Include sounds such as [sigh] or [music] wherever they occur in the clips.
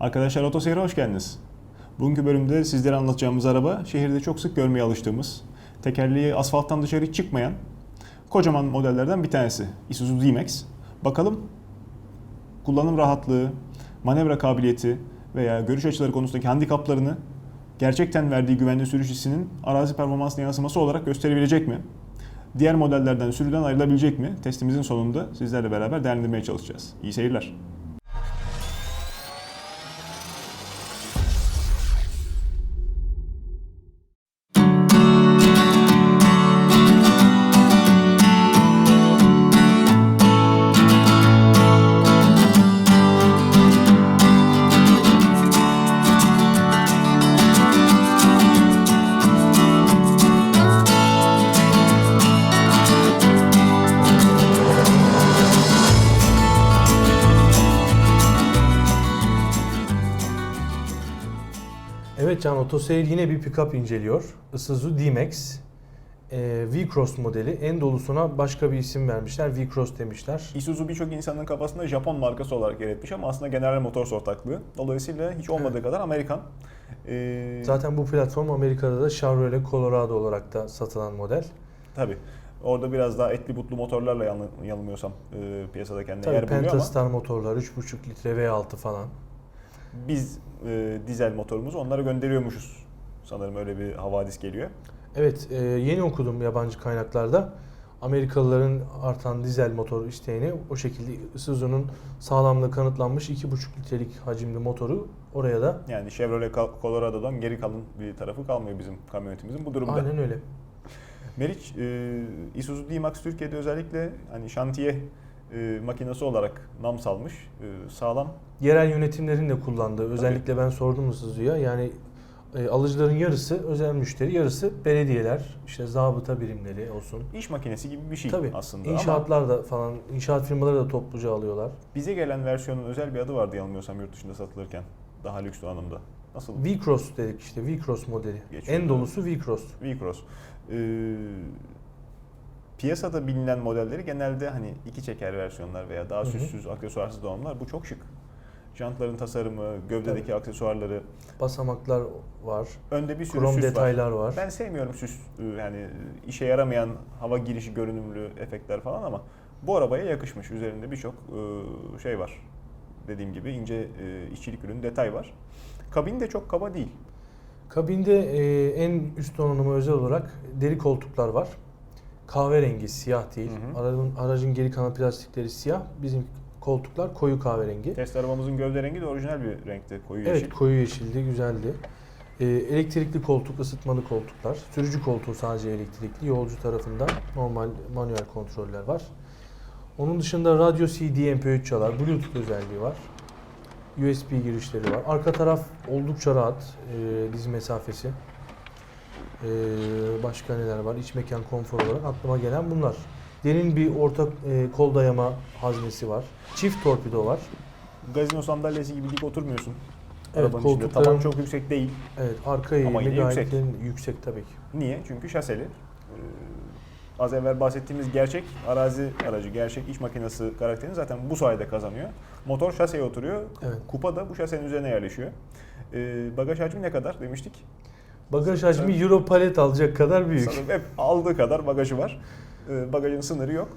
Arkadaşlar Otoseyir'e hoş geldiniz. Bugünkü bölümde sizlere anlatacağımız araba şehirde çok sık görmeye alıştığımız, tekerleği asfalttan dışarı çıkmayan kocaman modellerden bir tanesi. Isuzu D-Max. Bakalım kullanım rahatlığı, manevra kabiliyeti veya görüş açıları konusundaki handikaplarını gerçekten verdiği güvenli sürüş hissinin arazi performansına yansıması olarak gösterebilecek mi? Diğer modellerden sürüden ayrılabilecek mi? Testimizin sonunda sizlerle beraber değerlendirmeye çalışacağız. İyi seyirler. Evet Can Otoseyir yine bir pick-up inceliyor. Isuzu D-Max. Ee, V-Cross modeli. En dolusuna başka bir isim vermişler. V-Cross demişler. Isuzu birçok insanın kafasında Japon markası olarak yer etmiş ama aslında General Motors ortaklığı. Dolayısıyla hiç olmadığı Evet. kadar Amerikan. Ee, Zaten bu platform Amerika'da da Chevrolet Colorado olarak da satılan model. Tabii. Orada biraz daha etli butlu motorlarla yanı- yanılmıyorsam e, piyasada kendine Tabii yer buluyor ama Pentastar motorlar 3.5 litre V6 falan. Biz e, dizel motorumuzu onlara gönderiyormuşuz. Sanırım öyle bir havadis geliyor. Evet e, yeni okudum yabancı kaynaklarda. Amerikalıların artan dizel motor isteğini o şekilde Isuzu'nun sağlamlığı kanıtlanmış 2.5 litrelik hacimli motoru oraya da Yani Chevrolet Col- Colorado'dan geri kalın bir tarafı kalmıyor bizim kamyonetimizin bu durumda. aynen öyle. Meriç, e, Isuzu D-Max Türkiye'de özellikle hani şantiye e, makinesi olarak nam salmış. E, sağlam. Yerel yönetimlerin de kullandığı özellikle ben sordum Isuzu'ya yani e, alıcıların yarısı özel müşteri yarısı belediyeler işte zabıta birimleri olsun. iş makinesi gibi bir şey Tabii aslında. İnşaatlar da falan inşaat firmaları da topluca alıyorlar. bize gelen versiyonun özel bir adı vardı yanılmıyorsam yurt dışında satılırken. Daha lüks donanımda. Nasıl? V-Cross dedik işte V-Cross modeli. Geçiyor. En dolusu V-Cross. V-Cross. Ee, piyasada bilinen modelleri genelde hani iki çeker versiyonlar veya daha süssüz, aksesuarsız donanımlar. Bu çok şık. Jantların tasarımı, gövdedeki aksesuarları, Basamaklar var. önde bir sürü Krom süs var. detaylar var. Ben sevmiyorum süs e, yani işe yaramayan hava girişi görünümlü efektler falan ama bu arabaya yakışmış. Üzerinde birçok e, şey var. Dediğim gibi ince e, işçilik ürün detay var. Kabin de çok kaba değil. Kabinde en üst donanıma özel olarak deri koltuklar var. Kahverengi, siyah değil. Hı hı. Aracın, aracın geri kalan plastikleri siyah. Bizim koltuklar koyu kahverengi. Test arabamızın gövde rengi de orijinal bir renkte. Koyu Evet, yeşil. koyu yeşildi, güzeldi. E, elektrikli koltuk, ısıtmalı koltuklar. Sürücü koltuğu sadece elektrikli. Yolcu tarafında normal manuel kontroller var. Onun dışında radyo CD MP3 çalar. Bluetooth özelliği var. USB girişleri var. Arka taraf oldukça rahat. E, diz mesafesi. E, başka neler var? İç mekan konfor olarak aklıma gelen bunlar. Derin bir orta e, kol dayama haznesi var. Çift torpido var. Gazino sandalyesi gibi dik oturmuyorsun. Evet, Arabanın içinde. koltukların- Taban çok yüksek değil. Evet, arka Ama yine gayet yüksek. yüksek. yüksek tabii ki. Niye? Çünkü şaseli. Ee, az evvel bahsettiğimiz gerçek arazi aracı, gerçek iş makinesi karakterini zaten bu sayede kazanıyor. Motor şaseye oturuyor. Evet. Kupa da bu şasenin üzerine yerleşiyor. Ee, bagaj hacmi ne kadar demiştik? Bagaj hacmi Euro palet alacak kadar büyük. Sanırım hep aldığı kadar bagajı var. Ee, bagajın sınırı yok.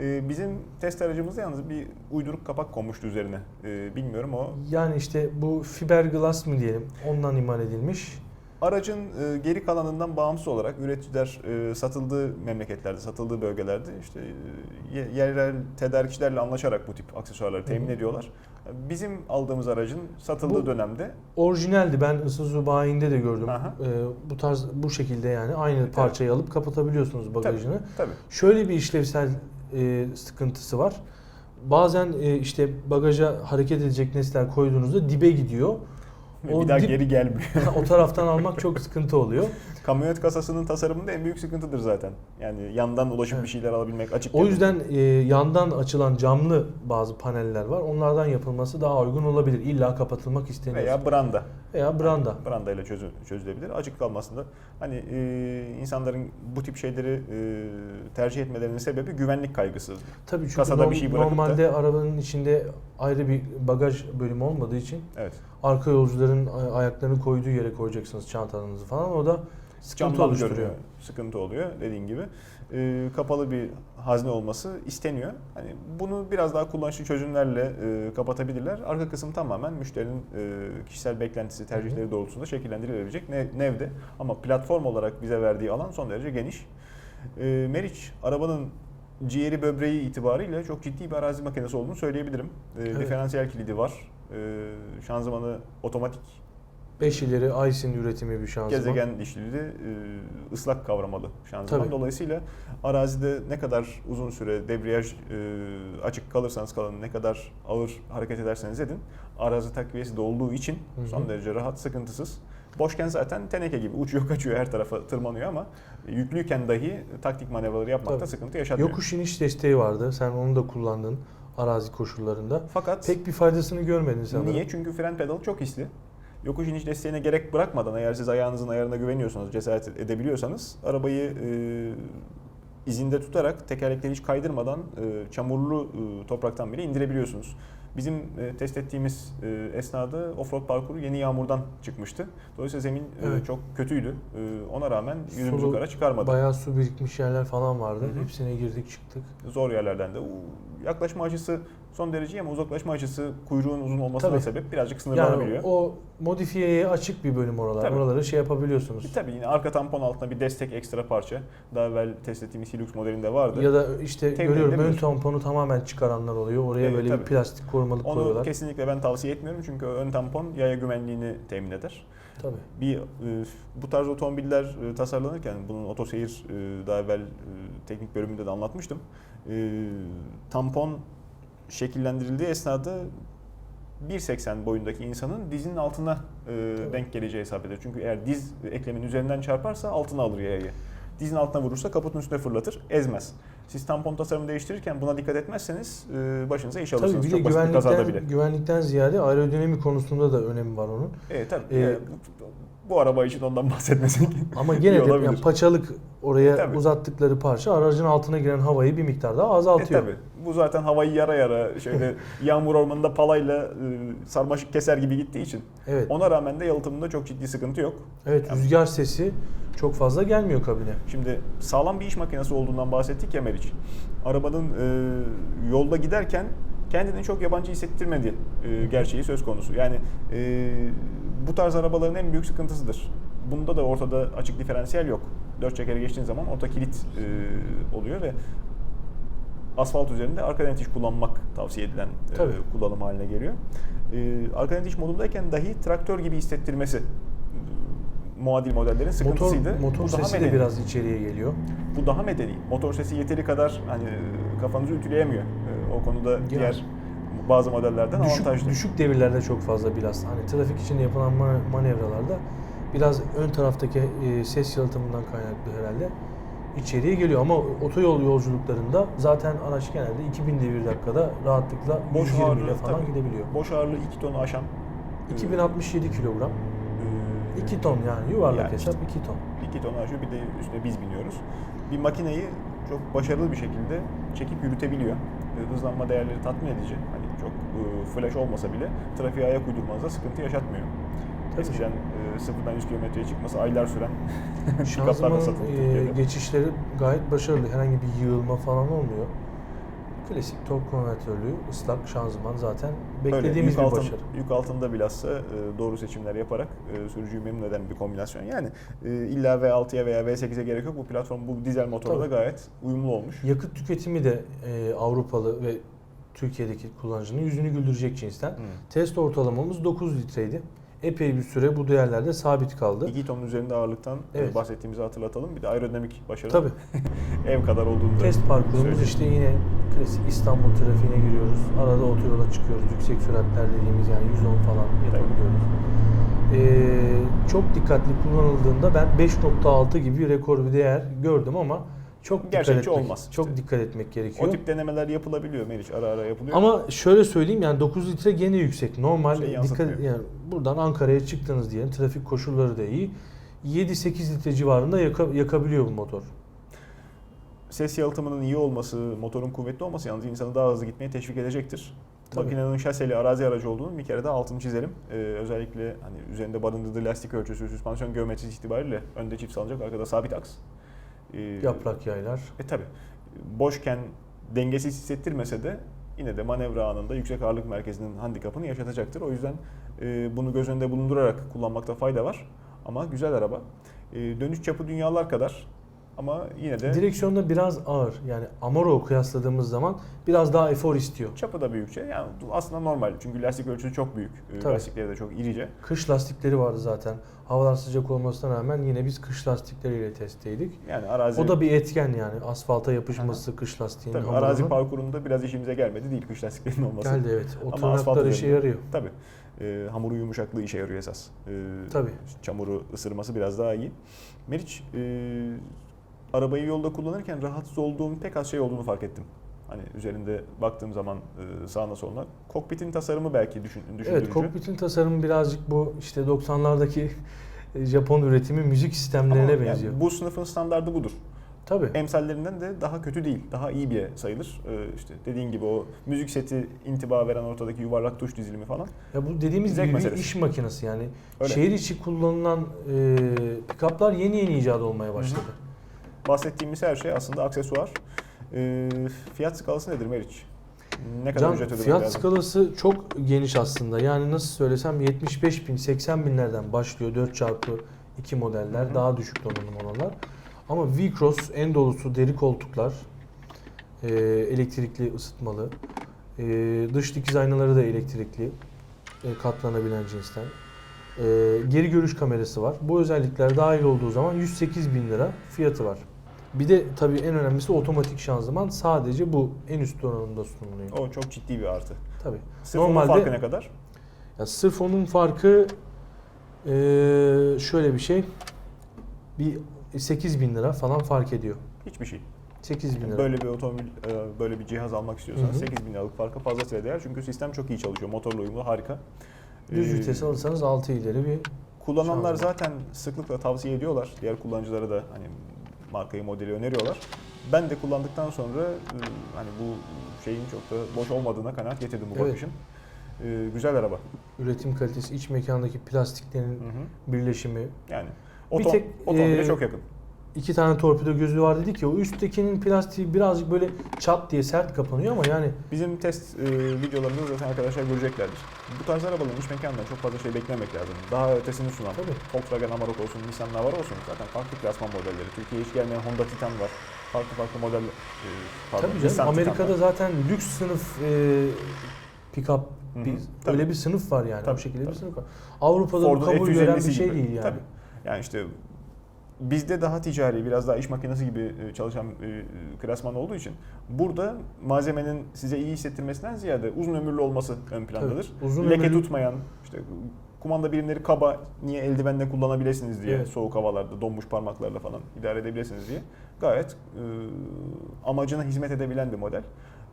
Ee, bizim test aracımızda yalnız bir uyduruk kapak konmuştu üzerine. Ee, bilmiyorum o. Yani işte bu fiberglass mı diyelim ondan imal edilmiş. Aracın e, geri kalanından bağımsız olarak üreticiler e, satıldığı memleketlerde, satıldığı bölgelerde işte e, ye- yerel tedarikçilerle anlaşarak bu tip aksesuarları temin ediyorlar. Bizim aldığımız aracın satıldığı Bu- dönemde Orijinaldi ben Isuzu bayinde de gördüm. Aha. Ee, bu tarz bu şekilde yani aynı parçayı alıp kapatabiliyorsunuz bagajını. tabii Şöyle bir işlevsel e, sıkıntısı var. Bazen e, işte bagaja hareket edecek nesneler koyduğunuzda dibe gidiyor. O bir daha dip- geri gelmiyor. [laughs] o taraftan almak çok sıkıntı oluyor. Kamyonet kasasının tasarımında en büyük sıkıntıdır zaten. Yani yandan ulaşıp Evet. bir şeyler alabilmek açık. O yüzden e, yandan açılan camlı bazı paneller var. Onlardan yapılması daha uygun olabilir. İlla kapatılmak isteniyor. veya branda. Veya branda. Branda ile çözü, çözülebilir. Açık kalmasında hani e, insanların bu tip şeyleri e, tercih etmelerinin sebebi güvenlik kaygısı. Tabii çünkü Kasada norm- bir şey bırakıp da- normalde arabanın içinde ayrı bir bagaj bölümü olmadığı için Evet. arka yolcuların ay- ayaklarını koyduğu yere koyacaksınız çantalarınızı falan. O da sıkıntı Camdan oluşturuyor. görünüyor. Sıkıntı oluyor dediğin gibi. Ee, kapalı bir hazne olması isteniyor. Hani bunu biraz daha kullanışlı çözümlerle e, kapatabilirler. Arka kısım tamamen müşterinin e, kişisel beklentisi, tercihleri doğrultusunda şekillendirilebilecek ne- nevde. Ama platform olarak bize verdiği alan son derece geniş. E, Meriç arabanın ciğeri böbreği itibariyle çok ciddi bir arazi makinesi olduğunu söyleyebilirim. E, Evet. Diferansiyel kilidi var. E, şanzımanı otomatik 5 ileri Aysin üretimi bir şanzıman. gezegen dişlili e, ıslak kavramalı şanzıman. Tabii. Dolayısıyla arazide ne kadar uzun süre debriyaj e, açık kalırsanız kalın, ne kadar ağır hareket ederseniz edin, arazi takviyesi de olduğu için Hı hı. son derece rahat, sıkıntısız. Boşken zaten teneke gibi uçuyor [laughs] kaçıyor her tarafa tırmanıyor ama yüklüyken dahi taktik manevraları yapmakta Tabii. sıkıntı yaşatmıyor. Yokuş iniş desteği vardı. Sen onu da kullandın arazi koşullarında. Fakat Pek bir faydasını görmedin sanırım. Niye? Çünkü fren pedalı çok hisli. Yokuş iniş desteğine gerek bırakmadan eğer siz ayağınızın ayarına güveniyorsanız, cesaret edebiliyorsanız arabayı e, izinde tutarak tekerlekleri hiç kaydırmadan e, çamurlu e, topraktan bile indirebiliyorsunuz. Bizim e, test ettiğimiz e, esnada offroad parkuru yeni yağmurdan çıkmıştı. Dolayısıyla zemin e, Evet. çok kötüydü. E, ona rağmen yüzümüzü Sulu, kara çıkarmadı. Bayağı su birikmiş yerler falan vardı. Hı hı. Hepsine girdik çıktık. Zor yerlerden de. Yaklaşma açısı son derece ama uzaklaşma açısı kuyruğun uzun olmasına Tabii. sebep birazcık sınırlanabiliyor. Yani o modifiyeye açık bir bölüm oralar. Tabii. Oraları şey yapabiliyorsunuz. E, Tabii yine arka tampon altında bir destek ekstra parça. Daha evvel test ettiğimiz Hilux modelinde vardı. Ya da işte Temin görüyorum ön tamponu tamamen çıkaranlar oluyor. Oraya Evet, böyle tabii. bir plastik korumalık Onu koyuyorlar. kesinlikle ben tavsiye etmiyorum çünkü ön tampon yaya güvenliğini temin eder. Tabii. Bir e, bu tarz otomobiller e, tasarlanırken bunun otoseyir e, daha evvel e, teknik bölümünde de anlatmıştım. E, tampon şekillendirildiği esnada 1.80 boyundaki insanın dizinin altına e, Tabii. denk geleceği hesap edilir. Çünkü eğer diz eklemin üzerinden çarparsa altına alır yayayı. Dizin altına vurursa kaputun üstüne fırlatır, ezmez. Siz tampon tasarımı değiştirirken buna dikkat etmezseniz e, başınıza iş Tabii alırsınız. bir de Çok basit bir kazada bile. güvenlikten, güvenlikten ziyade aerodinami konusunda da önemi var onun. Evet tabii. Ee, Yani bu, araba için ondan bahsetmesek. Ama gene [laughs] de yani paçalık oraya Tabii. uzattıkları parça aracın altına giren havayı bir miktar daha E azaltıyor. tabii. Bu zaten havayı yara yara şöyle [laughs] yağmur ormanında palayla e, sarmaşık keser gibi gittiği için. Evet. Ona rağmen de yalıtımında çok ciddi sıkıntı yok. Evet Yani- rüzgar sesi çok fazla gelmiyor kabine. Şimdi sağlam bir iş makinesi olduğundan bahsettik ya Meriç. Arabanın e, yolda giderken kendini çok yabancı hissettirmedi e, gerçeği söz konusu. Yani e, bu tarz arabaların en büyük sıkıntısıdır. Bunda da ortada açık diferansiyel yok. Dört çekere geçtiğin zaman orta kilit e, oluyor ve asfalt üzerinde arkadan itiş kullanmak tavsiye edilen e, kullanım haline geliyor. E, arkadan itiş modundayken dahi traktör gibi hissettirmesi e, muadil modellerin Motor, sıkıntısıydı. motor Bu daha sesi de medeni. biraz içeriye geliyor. Bu daha medeni. Motor sesi yeteri kadar hani kafanızı ütüleyemiyor. Ee, O konuda diğer bazı modellerden Düşük, avantajlı. düşük devirlerde çok fazla bilhassa. Hani trafik içinde yapılan ma- manevralarda biraz ön taraftaki e, ses yalıtımından kaynaklı herhalde içeriye geliyor. Ama otoyol yolculuklarında zaten araç genelde 2000 devir dakikada rahatlıkla Boş 120 ile ağırlığı falan tabii. gidebiliyor. Boş ağırlığı 2 tonu aşan 2067 kilogram. e, 2 ton yani yuvarlak Yani hesap 2 ton. 2 tonu aşıyor bir de üstüne biz biniyoruz. Bir makineyi çok başarılı bir şekilde çekip yürütebiliyor. Hızlanma değerleri tatmin edici. Hani çok e, flash olmasa bile trafiğe ayak uydurmanıza sıkıntı yaşatmıyor. Eskiden e, sıfırdan 100 kilometreye çıkması aylar süren [laughs] Şanzımanın satıldı e, geçişleri gayet başarılı. Herhangi bir yığılma falan olmuyor. Klasik tork konvertörlü ıslak şanzıman zaten Öyle, beklediğimiz yük bir altın- başarı. Yük altında bilhassa e, doğru seçimler yaparak e, sürücüyü memnun eden bir kombinasyon. Yani e, illa V6'ya veya V8'e gerek yok. Bu platform bu dizel motorla da gayet uyumlu olmuş. Yakıt tüketimi de e, Avrupalı ve Türkiye'deki kullanıcının yüzünü güldürecek cinsten. Hı. Test ortalamamız 9 litreydi. Epey bir süre bu değerlerde sabit kaldı. 2 tonun üzerinde ağırlıktan Evet. bahsettiğimizi hatırlatalım. Bir de aerodinamik başarı Tabii. [laughs] ev kadar olduğunu da Test parkurumuz işte yine klasik İstanbul trafiğine giriyoruz. Arada otoyola çıkıyoruz. Yüksek süratler dediğimiz yani 110 falan yapabiliyoruz. Ee, çok dikkatli kullanıldığında ben 5.6 gibi bir rekor bir değer gördüm ama çok dikkat Gerçekçi etmek, olmaz Çok işte. dikkat etmek gerekiyor. O tip denemeler yapılabiliyor Meriç. Ara ara yapılıyor. Ama şöyle söyleyeyim yani 9 litre gene yüksek. Normal Şey dikkat yani buradan Ankara'ya çıktınız diyelim. Trafik koşulları da iyi. 7-8 litre civarında yaka- yakabiliyor bu motor. Ses yalıtımının iyi olması, motorun kuvvetli olması yalnız insanı daha hızlı gitmeye teşvik edecektir. Tabii. Makinenin şaseli arazi aracı olduğunu bir kere de altını çizelim. Ee, özellikle hani üzerinde barındırdığı lastik ölçüsü, süspansiyon geometrisi itibariyle önde çift salıncak, arkada sabit aks. Ee, Yaprak yaylar. E tabi boşken dengesiz hissettirmese de yine de manevra anında yüksek ağırlık merkezinin handikapını yaşatacaktır. O yüzden e, bunu göz önünde bulundurarak kullanmakta fayda var. Ama güzel araba. E, dönüş çapı dünyalar kadar ama yine de Direksiyonda biraz ağır. Yani Amaro kıyasladığımız zaman biraz daha efor istiyor. çapı da büyükçe. Yani aslında normal çünkü lastik ölçüsü çok büyük. E, Tabii. Lastikleri de çok irice. Kış lastikleri vardı zaten. Havalar sıcak olmasına rağmen yine biz kış lastikleriyle testteydik. Yani arazi O da bir etken yani. Asfalta yapışması kış lastiğinin tabii, hamurunun. arazi parkurunda biraz işimize gelmedi değil kış lastiklerinin olması. Geldi evet. O tırnaklar işe yarıyor. Tabii. E, hamuru yumuşaklığı işe yarıyor esas. E, Tabii. Çamuru ısırması biraz daha iyi. Meriç, e, arabayı yolda kullanırken rahatsız olduğum pek az şey olduğunu fark ettim. Hani üzerinde baktığım zaman e, sağına soluna. Kokpitin tasarımı belki düşün, düşündürücü. Evet, kokpitin tasarımı birazcık bu işte 90'lardaki Japon üretimi müzik sistemlerine Ama yani benziyor. bu sınıfın standardı budur. Tabii. Emsallerinden de daha kötü değil, daha iyi bir sayılır. E, işte dediğin gibi o müzik seti intiba veren ortadaki yuvarlak tuş dizilimi falan. Ya bu dediğimiz Zevk gibi bir meselesi. iş makinesi yani. Öyle. Şehir içi kullanılan e, pikaplar yeni yeni icat olmaya başladı. Bahsettiğimiz her şey aslında aksesuar. E, fiyat skalası nedir Meriç? Ne kadar Can, ücret ödemek fiyat lazım? skalası çok geniş aslında. Yani nasıl söylesem 75 bin, 80 binlerden başlıyor 4 çarpı 2 modeller. Hı hı. Daha düşük donanım olanlar. Ama V-Cross en dolusu deri koltuklar, e, elektrikli ısıtmalı, e, dış dikiz aynaları da elektrikli, e, katlanabilen cinsten. E, geri görüş kamerası var. Bu özellikler dahil olduğu zaman 108 bin lira fiyatı var. Bir de tabii en önemlisi otomatik şanzıman sadece bu en üst donanımda sunuluyor. O çok ciddi bir artı. Tabii. Sırf onun Normalde- farkı ne kadar? Ya sırf onun farkı eee, şöyle bir şey. Bir 8 bin lira falan fark ediyor. Hiçbir şey. 8 bin lira. Böyle bir otomobil, e, böyle bir cihaz almak istiyorsanız Hı hı. 8 bin liralık farka fazlasıyla değer. Çünkü sistem çok iyi çalışıyor. Motorla uyumlu, harika. Düz Ee, vites alırsanız 6 ileri bir Kullananlar zaten sıklıkla tavsiye ediyorlar. Diğer kullanıcılara da hani markayı, modeli öneriyorlar. Ben de kullandıktan sonra e, hani bu şeyin çok da boş olmadığına kanaat getirdim bu Evet. bakışın. E, güzel araba. üretim kalitesi, iç mekandaki plastiklerin Hı hı. birleşimi. Yani Bir otom, tek, otomobile e, çok yakın. İki tane torpido gözü var dedik ya o üsttekinin plastiği birazcık böyle çat diye sert kapanıyor ama yani Bizim test e, videolarımızda zaten arkadaşlar göreceklerdir. Bu tarz arabaların iç mekanından çok fazla şey beklememek lazım. Daha ötesini sunan Tabii. Volkswagen Amarok olsun, Nissan Navara olsun zaten farklı klasman modelleri. Türkiye'ye hiç gelmeyen Honda Titan var. Farklı farklı model e, pardon, tabii Nissan canım Titan Amerika'da var. zaten lüks sınıf e, pick-up Hı hı. bir, Tabii. öyle bir sınıf var yani. Tabii, o şekilde tabii. bir sınıf var. Avrupa'da bu Ford'un kabul gören bir F-150'si şey gibi. değil yani. Tabii. Yani işte bizde daha ticari, biraz daha iş makinesi gibi e, çalışan e, klasman olduğu için burada malzemenin size iyi hissettirmesinden ziyade uzun ömürlü olması ön plandadır. Tabii, uzun Leke ömürlü- tutmayan, işte kumanda birimleri kaba, niye eldivenle kullanabilirsiniz diye Evet. soğuk havalarda donmuş parmaklarla falan idare edebilirsiniz diye gayet e, amacına hizmet edebilen bir model.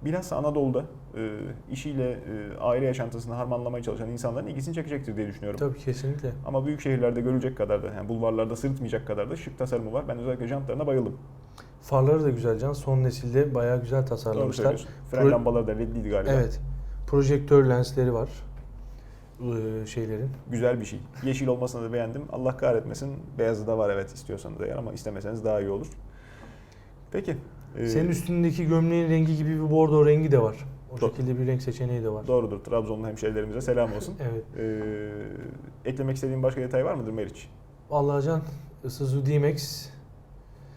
Bilhassa Anadolu'da e, işiyle e, aile yaşantısını harmanlamaya çalışan insanların ilgisini çekecektir diye düşünüyorum. Tabii kesinlikle. Ama büyük şehirlerde görülecek kadar da, yani bulvarlarda sırıtmayacak kadar da şık tasarımı var. Ben özellikle jantlarına bayıldım. Farları da güzel can. Son nesilde bayağı güzel tasarlamışlar. Fren Pro- lambaları da ledliydi galiba. Evet. Projektör lensleri var. Ee, şeylerin. Güzel bir şey. Yeşil olmasını da beğendim. Allah kahretmesin. Beyazı da var evet istiyorsanız eğer ama istemeseniz daha iyi olur. Peki. E, Senin üstündeki gömleğin rengi gibi bir bordo rengi de var. O Do- şekilde bir renk seçeneği de var. Doğrudur. Trabzonlu hemşehrilerimize selam olsun. [laughs] Evet. E, eklemek istediğin başka detay var mıdır Meriç? Vallahi can Isuzu D-Max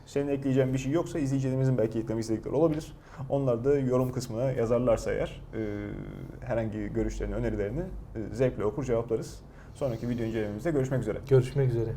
Senin ekleyeceğin bir şey yoksa izleyicilerimizin belki eklemek istedikleri olabilir. Onlar da yorum kısmına yazarlarsa eğer e, herhangi görüşlerini, önerilerini e, zevkle okur cevaplarız. Sonraki video incelememizde görüşmek üzere. görüşmek üzere.